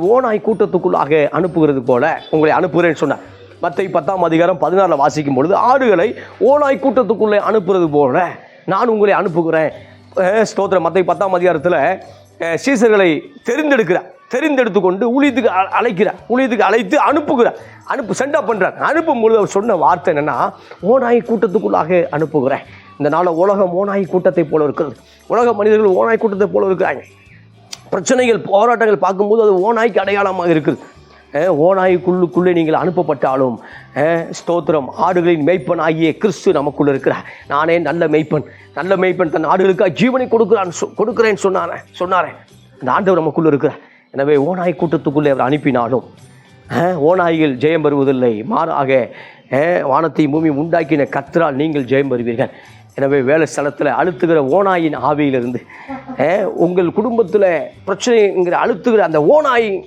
ஓனாய் கூட்டத்துக்குள்ளாக அனுப்புகிறது போல உங்களை அனுப்புகிறேன்னு சொன்னார். மத்தை பத்தாம் அதிகாரம் பதினாறில் வாசிக்கும் பொழுது ஆடுகளை ஓனாய் கூட்டத்துக்குள்ளே அனுப்புறது போல நான் உங்களை அனுப்புகிறேன். ஸ்தோத்திரம். மத்தை பத்தாம் அதிகாரத்தில் சீசர்களை தெரிந்தெடுக்கிறார். தெரிந்தெடுத்து கொண்டு ஊழியத்துக்கு அ- அழைக்கிறார். ஊழியத்துக்கு அழைத்து அனுப்புகிறார். அனுப்பு சென்டா பண்ணுறார் அனுப்பும் பொழுது அவர் சொன்ன வார்த்தை என்னென்னா ஓனாய் கூட்டத்துக்குள்ளாக அனுப்புகிறேன். இந்த நாளில் உலகம் ஓனாய் கூட்டத்தை போல இருக்கிறது. உலக மனிதர்கள் ஓனாய் கூட்டத்தை போல இருக்கிறாங்க. பிரச்சனைகள் போராட்டங்கள் பார்க்கும்போது அது ஓநாய்க்கு அடையாளமாக இருக்குது. ஓநாய்க்குள்ளுக்குள்ளே நீங்கள் அனுப்பப்பட்டாலும் ஸ்தோத்திரம் ஆடுகளின் மெய்ப்பன் ஆகிய கிறிஸ்து நமக்குள்ள இருக்கிறார். நானே நல்ல மெய்ப்பன் நல்ல மெய்ப்பன் தன் ஆடுகளுக்காக ஜீவனை கொடுக்குறான் சொ- கொடுக்கிறேன்னு சொன்னானே சொன்னாரே. அந்த ஆண்டவர் நமக்குள்ள இருக்கிறார். எனவே ஓநாய் கூட்டத்துக்குள்ளே அவர் அனுப்பினாலும் ஓநாய்கள் ஜெயம் பெறுவதில்லை. மாறாக வானத்தை பூமி உண்டாக்கின கத்தரால் நீங்கள் ஜெயம் பெறுவீர்கள். எனவே வேலை ஸ்தலத்தில் அழுத்துகிற ஓநாயின் ஆவியிலிருந்து உங்கள் குடும்பத்தில் பிரச்சனைங்கிற அழுத்துகிற அந்த ஓனாயி